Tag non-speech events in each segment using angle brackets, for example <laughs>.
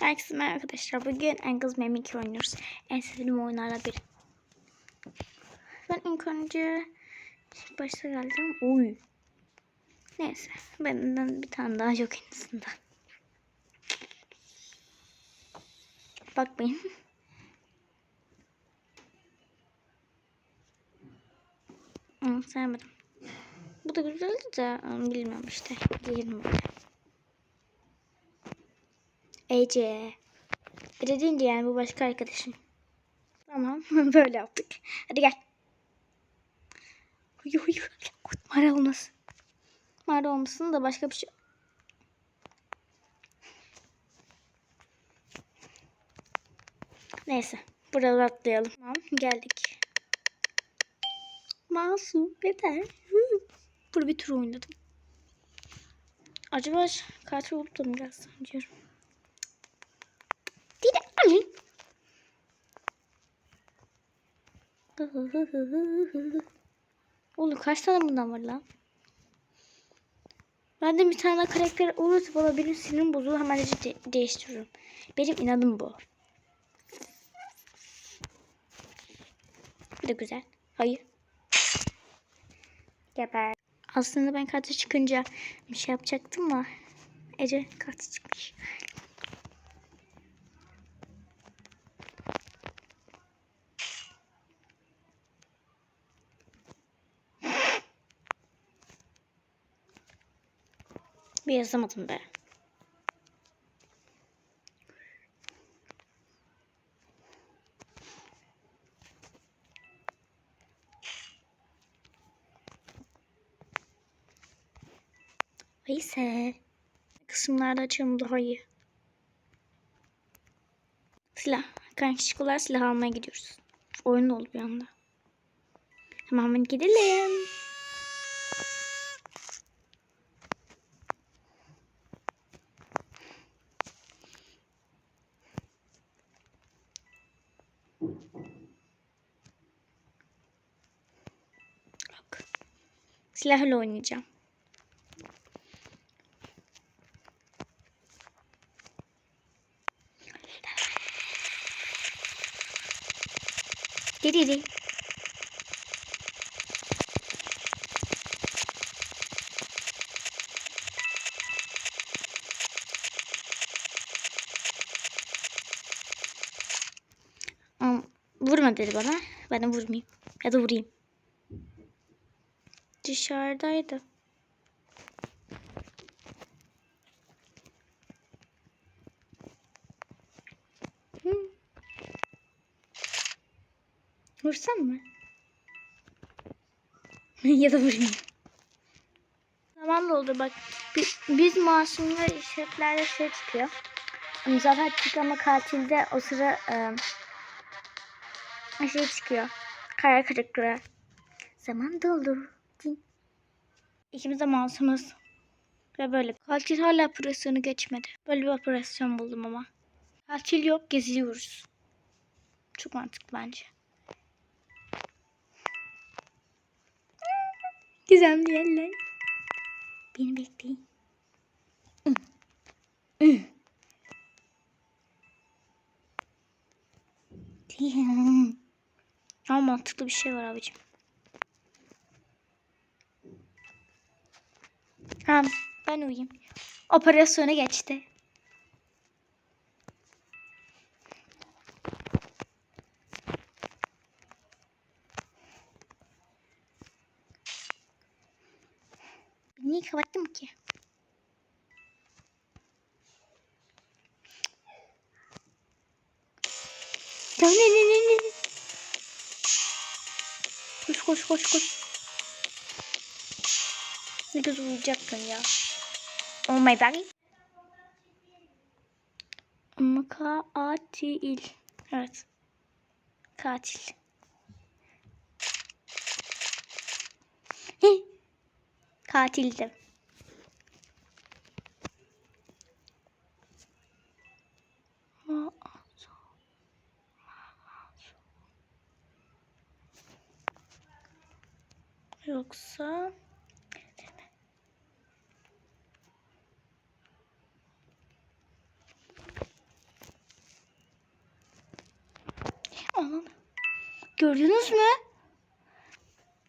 Herkese merhaba arkadaşlar. Bugün Angles 2 oynuyoruz. En sevdiğim oyunlarla biri. Ben ilk önce başta geldim. Oy. Neyse. Benden bir tane daha yok en azından. Bakmayın. Hı, sevmedim. Bu da güzeldi de ıı, bilmiyorum işte. Giyelim böyle. Ece. Ece deyince yani bu başka arkadaşım. Tamam <laughs> böyle yaptık. Hadi gel. Huyu huyu. Mara olmasın. Mara olmasın da başka bir şey. Neyse. Burada atlayalım. Tamam geldik. Masum yeter. Burada bir tur oynadım. Acaba katil olup da mı gelsem diyorum. Oğlum kaç tane bundan var lan? Ben de bir tane karakter bana benim sinirim bozulur hemen de değiştiriyorum. Benim inadım bu. Bu da güzel. Hayır. Geber. Aslında ben kartı çıkınca bir şey yapacaktım da Ece kartı çıkmış. Bir yazamadım be. Neyse. Kısımlarda açalım daha iyi. Silah. Kanka silah almaya gidiyoruz. Oyun oldu bir anda. Hemen gidelim. Silahla oynayacağım. Diriri. Vurma dedi bana. Ben de vurmayayım. Ya da vurayım. Dışarıdaydı. Hı. Vursam mı? <laughs> ya da vurayım. Zaman doldu bak. Biz, biz masumlar şey çıkıyor. Zafer çıkıyor ama katilde o sıra e, şey çıkıyor. Kara kırıklığı. Zaman doldu. Din. İkimiz de masumuz. Ve böyle. Katil hala operasyonu geçmedi. Böyle bir operasyon buldum ama. Katil yok geziyoruz. Çok mantıklı bence. Gizemli yerler. Beni bekleyin. Ama mantıklı bir şey var abicim. Ha, ben uyuyayım. Operasyona geçti. Niye kapattım ki? Ne ne ne ne? Koş koş koş koş. Ne güzel uyuyacaktın ya. Oh my god. Ama katil. Evet. Katil. Heh. Katildim. Yoksa Gördünüz mü?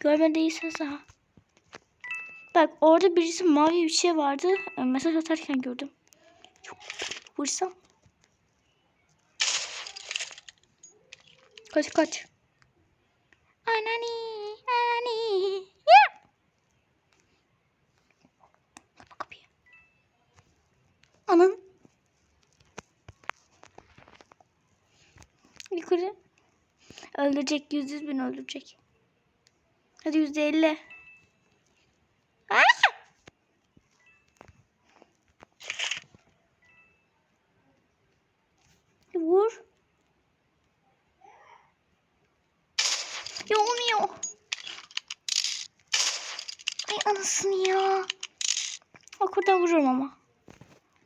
Görmediyseniz ha. Bak orada birisi mavi bir şey vardı. E, Mesaj atarken gördüm. Çok vursam. Kaç kaç. Anani. Öldürecek. Yüz yüz bin öldürecek. Hadi yüzde elli. Vur. Ya olmuyor. Ay anasını ya. Bak oradan vururum ama.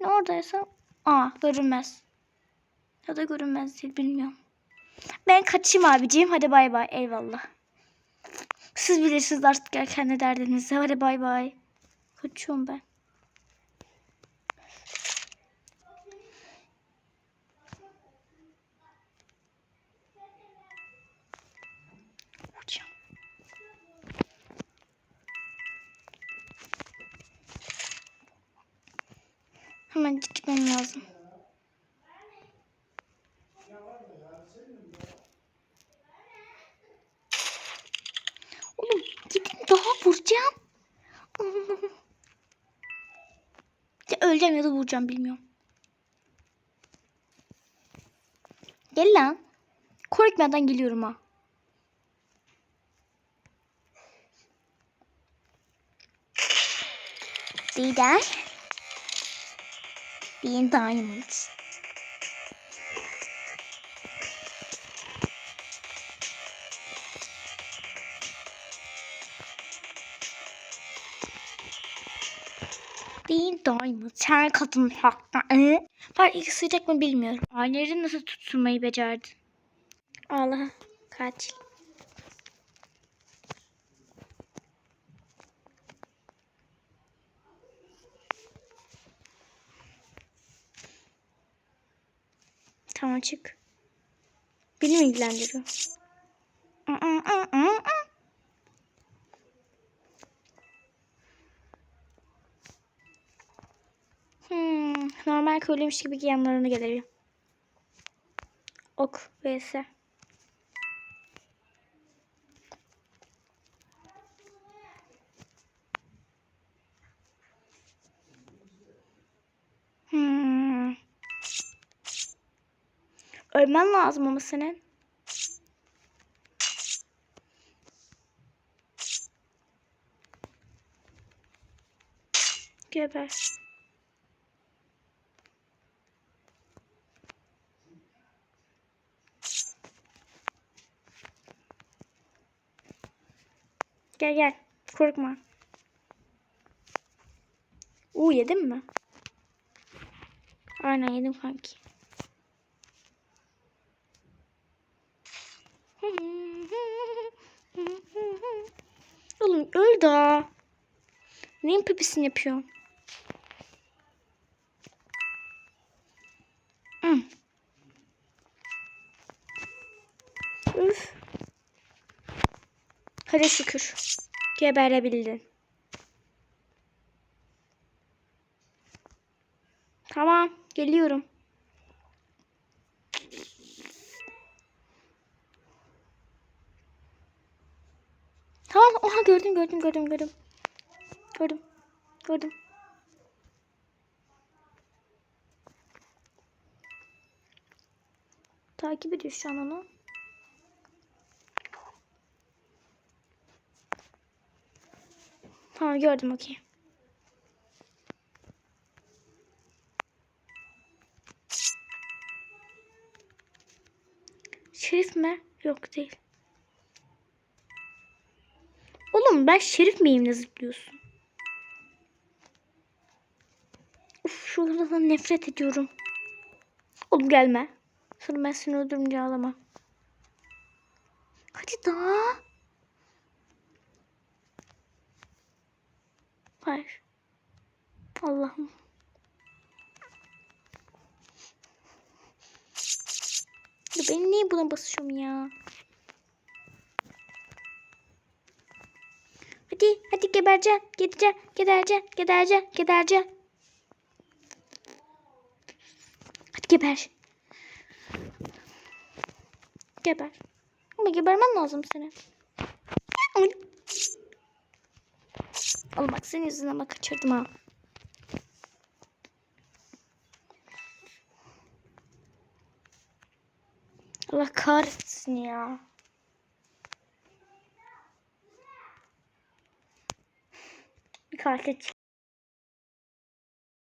Ne oradaysa. Aa görünmez. Ya da görünmez değil bilmiyorum. Ben kaçayım abiciğim. Hadi bay bay. Eyvallah. Siz bilirsiniz artık kendi derdinize. Hadi bay bay. Kaçıyorum ben. Hemen gitmem lazım. Oğlum gidin daha vuracağım. Ya öleceğim ya da vuracağım bilmiyorum. Gel lan. Korkmadan geliyorum ha. Lider. Being diamonds. Diamonds. Her kadın haklı. Ee? Var ilk sıcak mı bilmiyorum. Aileleri nasıl tutturmayı becerdin? Allah katil. Tamam çık. Beni mi ilgilendiriyor? Normal köylüymüş gibi yanlarına geliyor. Ok vs. Hmm. Ölmen lazım ama senin. Geber. Gel gel. Korkma. Uuu yedim mi? Aynen yedim kanki. <laughs> Oğlum öl daha. Neyin pipisini yapıyorsun? Hadi şükür. Geberebildin. Tamam. Geliyorum. Tamam. Oha gördüm gördüm gördüm gördüm. Gördüm. Gördüm. Takip ediyor şu an onu. Tamam gördüm okey. Şerif mi? Yok değil. Oğlum ben şerif miyim ne zıplıyorsun? Uf şu odadan nefret ediyorum. Oğlum gelme. Sonra ben seni öldürünce ağlama. Hadi daha. Hayır. Allah'ım. Ya ben niye buna basışım ya? Hadi, hadi geberceksin, gideceksin, gidereceksin, gidereceksin, gidereceksin. Hadi geber. Geber. Ama gebermen lazım senin. Oğlum bak senin yüzünden bak kaçırdım ha. Allah kahretsin ya. Bir çık.